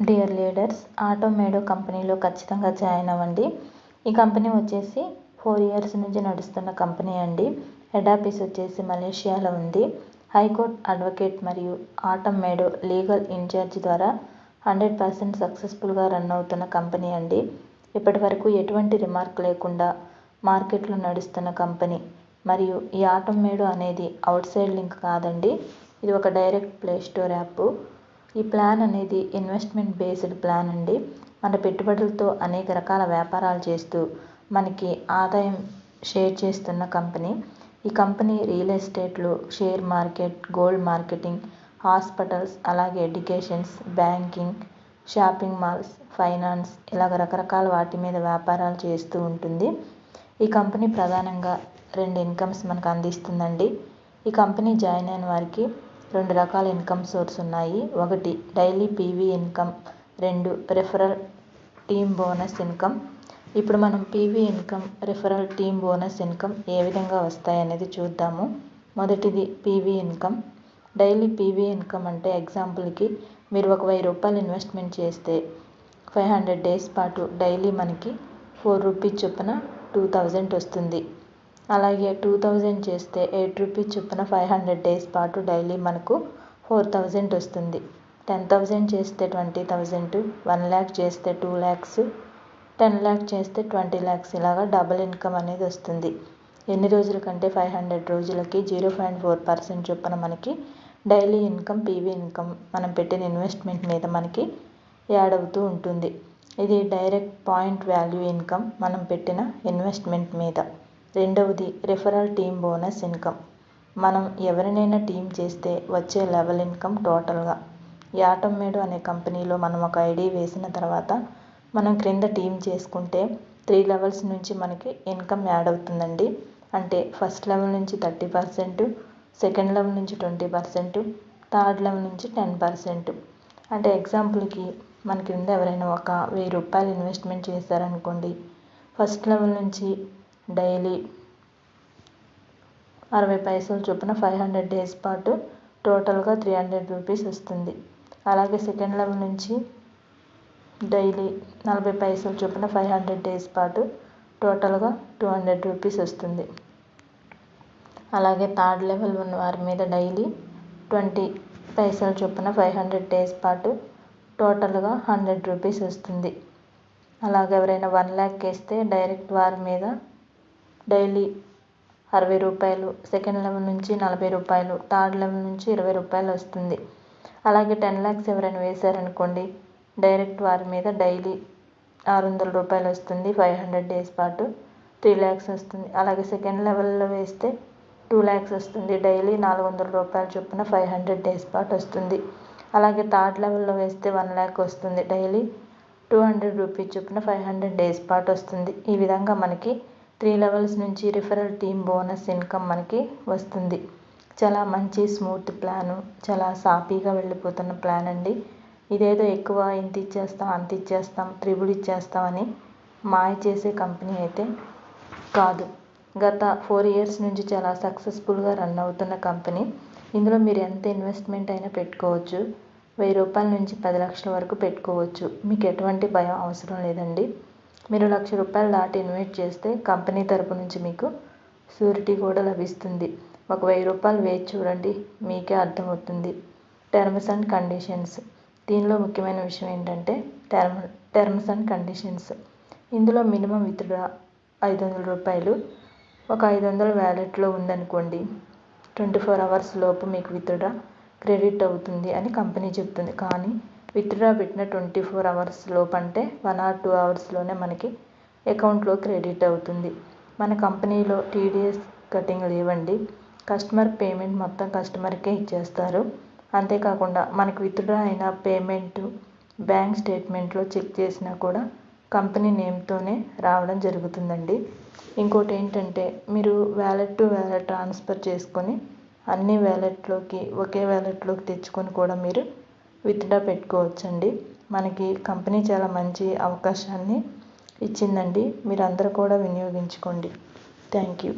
Dear leaders ఆటోమేడో కంపెనీలో ఖచ్చితంగా join అవ్వండి. ఈ కంపెనీ వచ్చేసి ఫోర్ ఇయర్స్ నుంచి నడుస్తున్న కంపెనీ అండి. హెడ్ ఆఫీస్ వచ్చేసి మలేషియాలో ఉంది. హైకోర్ట్ అడ్వకేట్ మరియు ఆటోమేడో లీగల్ ఇన్ఛార్జ్ ద్వారా హండ్రెడ్ పర్సెంట్ సక్సెస్ఫుల్గా రన్ అవుతున్న కంపెనీ అండి. ఇప్పటి వరకు ఎటువంటి రిమార్క్ లేకుండా మార్కెట్లో నడుస్తున్న కంపెనీ. మరియు ఈ ఆటోమేడో అనేది అవుట్ సైడ్ లింక్ కాదండి. ఇది ఒక డైరెక్ట్ ప్లే స్టోర్ యాప్ ఈ ప్లాన్ అనేది ఇన్వెస్ట్మెంట్ బేస్డ్ ప్లాన్ అండి. మన పెట్టుబడులతో అనేక రకాల వ్యాపారాలు చేస్తూ మనకి ఆదాయం షేర్ చేస్తున్న కంపెనీ. ఈ కంపెనీ రియల్ ఎస్టేట్లు share market gold marketing hospitals అలాగే educations banking shopping malls finance ఇలాగ రకరకాల వాటి మీద వ్యాపారాలు చేస్తూ ఉంటుంది. ఈ కంపెనీ ప్రధానంగా రెండు ఇన్కమ్స్ మనకు అందిస్తుందండి. ఈ కంపెనీ జాయిన్ అయిన వారికి రెండు రకాల ఇన్కమ్ సోర్స్ ఉన్నాయి. ఒకటి డైలీ పీవీ ఇన్కమ్. రెండు రెఫరల్ టీమ్ బోనస్ ఇన్కమ్. ఇప్పుడు మనం PV income referral team bonus income ఏ విధంగా వస్తాయి అనేది చూద్దాము. మొదటిది PV income. Daily PV income అంటే ఎగ్జాంపుల్కి మీరు ఒక వెయ్యి రూపాయలు ఇన్వెస్ట్మెంట్ చేస్తే ఫైవ్ హండ్రెడ్ డేస్ పాటు డైలీ మనకి ఫోర్ రూపీస్ చొప్పున టూ థౌజండ్ వస్తుంది. అలాగే టూ థౌజండ్ చేస్తే ఎయిట్ రూపీస్ చొప్పున ఫైవ్ హండ్రెడ్ డేస్ పాటు డైలీ మనకు ఫోర్ థౌజండ్ వస్తుంది. టెన్ థౌజండ్ చేస్తే ట్వంటీ థౌజండ్ వన్ ల్యాక్ చేస్తే టూ ల్యాక్స్ టెన్ ల్యాక్ చేస్తే ట్వంటీ ల్యాక్స్ ఇలాగా డబుల్ ఇన్కమ్ అనేది వస్తుంది. ఎన్ని రోజుల కంటే ఫైవ్ హండ్రెడ్ రోజులకి జీరో పాయింట్ ఫోర్ పర్సెంట్ చొప్పున మనకి డైలీ ఇన్కమ్ పీవీ ఇన్కమ్ మనం పెట్టిన ఇన్వెస్ట్మెంట్ మీద మనకి యాడ్ అవుతూ ఉంటుంది. ఇది డైరెక్ట్ పాయింట్ వాల్యూ ఇన్కమ్ మనం పెట్టిన ఇన్వెస్ట్మెంట్ మీద. రెండవది రిఫరల్ టీమ్ బోనస్ ఇన్కమ్ మనం ఎవరినైనా టీం చేస్తే వచ్చే లెవెల్ ఇన్కమ్ టోటల్గా యాటమ్మేడు అనే కంపెనీలో మనం ఒక ఐడి వేసిన తర్వాత మనం క్రింద టీం చేసుకుంటే త్రీ లెవెల్స్ నుంచి మనకి ఇన్కమ్ యాడ్ అవుతుందండి. అంటే ఫస్ట్ లెవెల్ నుంచి థర్టీ పర్సెంట్ సెకండ్ లెవెల్ నుంచి ట్వంటీ పర్సెంట్ థర్డ్ లెవెల్ నుంచి టెన్ పర్సెంట్ అంటే ఎగ్జాంపుల్కి మన క్రింద ఎవరైనా ఒక వెయ్యి రూపాయలు ఇన్వెస్ట్మెంట్ చేశారనుకోండి ఫస్ట్ లెవెల్ నుంచి డైలీ అరవై పైసలు చొప్పున ఫైవ్ హండ్రెడ్ డేస్ పాటు టోటల్గా త్రీ హండ్రెడ్ రూపీస్ వస్తుంది. అలాగే సెకండ్ లెవెల్ నుంచి డైలీ నలభై పైసలు చొప్పున ఫైవ్ హండ్రెడ్ డేస్ పాటు టోటల్గా టూ హండ్రెడ్ రూపీస్ వస్తుంది. అలాగే థర్డ్ లెవెల్ ఉన్న వారి మీద డైలీ ట్వంటీ పైసలు చొప్పున ఫైవ్ హండ్రెడ్ డేస్ పాటు టోటల్గా హండ్రెడ్ రూపీస్ వస్తుంది. అలాగే ఎవరైనా వన్ ల్యాక్ వేస్తే డైరెక్ట్ వారి మీద డైలీ అరవై రూపాయలు సెకండ్ లెవెల్ నుంచి నలభై రూపాయలు థర్డ్ లెవెల్ నుంచి ఇరవై రూపాయలు వస్తుంది. అలాగే టెన్ ల్యాక్స్ ఎవరైనా వేశారనుకోండి డైరెక్ట్ వారి మీద డైలీ ఆరు వందల రూపాయలు వస్తుంది ఫైవ్ హండ్రెడ్ డేస్ పాటు త్రీ ల్యాక్స్ వస్తుంది. అలాగే సెకండ్ లెవెల్లో వేస్తే టూ ల్యాక్స్ వస్తుంది డైలీ నాలుగు వందల రూపాయలు చొప్పున ఫైవ్ హండ్రెడ్ డేస్ పాటు వస్తుంది. అలాగే థర్డ్ లెవెల్లో వేస్తే వన్ ల్యాక్ వస్తుంది డైలీ టూ హండ్రెడ్ రూపీస్ చొప్పున ఫైవ్ హండ్రెడ్ డేస్ పాటు వస్తుంది. ఈ విధంగా మనకి త్రీ లెవెల్స్ నుంచి రిఫరల్ టీమ్ బోనస్ ఇన్కమ్ మనకి వస్తుంది. చాలా మంచి స్మూత్ ప్లాను. చాలా సాఫీగా వెళ్ళిపోతున్న ప్లాన్ అండి. ఇదేదో ఎక్కువ ఇంత ఇచ్చేస్తాం అంత ఇచ్చేస్తాం త్రిబుల్ ఇచ్చేస్తామని మాయ చేసే కంపెనీ అయితే కాదు. గత ఫోర్ ఇయర్స్ నుంచి చాలా సక్సెస్ఫుల్గా రన్ అవుతున్న కంపెనీ. ఇందులో మీరు ఎంత ఇన్వెస్ట్మెంట్ అయినా పెట్టుకోవచ్చు. వెయ్యి రూపాయల నుంచి పది లక్షల వరకు పెట్టుకోవచ్చు. మీకు ఎటువంటి భయం అవసరం లేదండి. మీరు లక్ష రూపాయలు దాటి ఇన్వెస్ట్ చేస్తే కంపెనీ తరపు నుంచి మీకు షూరిటీ కూడా లభిస్తుంది. ఒక వెయ్యి రూపాయలు వేచి చూడండి మీకే అర్థమవుతుంది. టర్మ్స్ అండ్ కండిషన్స్ దీనిలో ముఖ్యమైన విషయం ఏంటంటే టర్మ్ టర్మ్స్ అండ్ కండిషన్స్ ఇందులో మినిమం విత్డ్రా ఐదు వందల రూపాయలు. ఒక ఐదు వందల వ్యాలెట్లో ఉందనుకోండి ట్వంటీ ఫోర్ అవర్స్ లోపు మీకు విత్డ్రా క్రెడిట్ అవుతుంది అని కంపెనీ చెప్తుంది. కానీ విత్డ్రా పెట్టిన ట్వంటీ ఫోర్ అవర్స్ లోపు అంటే వన్ ఆర్ టూ అవర్స్లోనే మనకి అకౌంట్లో క్రెడిట్ అవుతుంది. మన కంపెనీలో టీడీఎస్ కటింగ్ లేవండి. కస్టమర్ పేమెంట్ మొత్తం కస్టమర్కే ఇచ్చేస్తారు. అంతేకాకుండా మనకి విత్డ్రా అయిన పేమెంట్ బ్యాంక్ స్టేట్మెంట్లో చెక్ చేసినా కూడా కంపెనీ నేమ్తోనే రావడం జరుగుతుందండి. ఇంకోటి ఏంటంటే మీరు వ్యాలెట్ టు వ్యాలెట్ ట్రాన్స్ఫర్ చేసుకొని అన్ని వ్యాలెట్లోకి ఒకే వ్యాలెట్లోకి తెచ్చుకొని కూడా మీరు విత్డ్రా పెట్టుకోవచ్చండి. మనకి కంపెనీ చాలా మంచి అవకాశాన్ని ఇచ్చిందండి. మీరు అందరూ కూడా వినియోగించుకోండి. Thank you.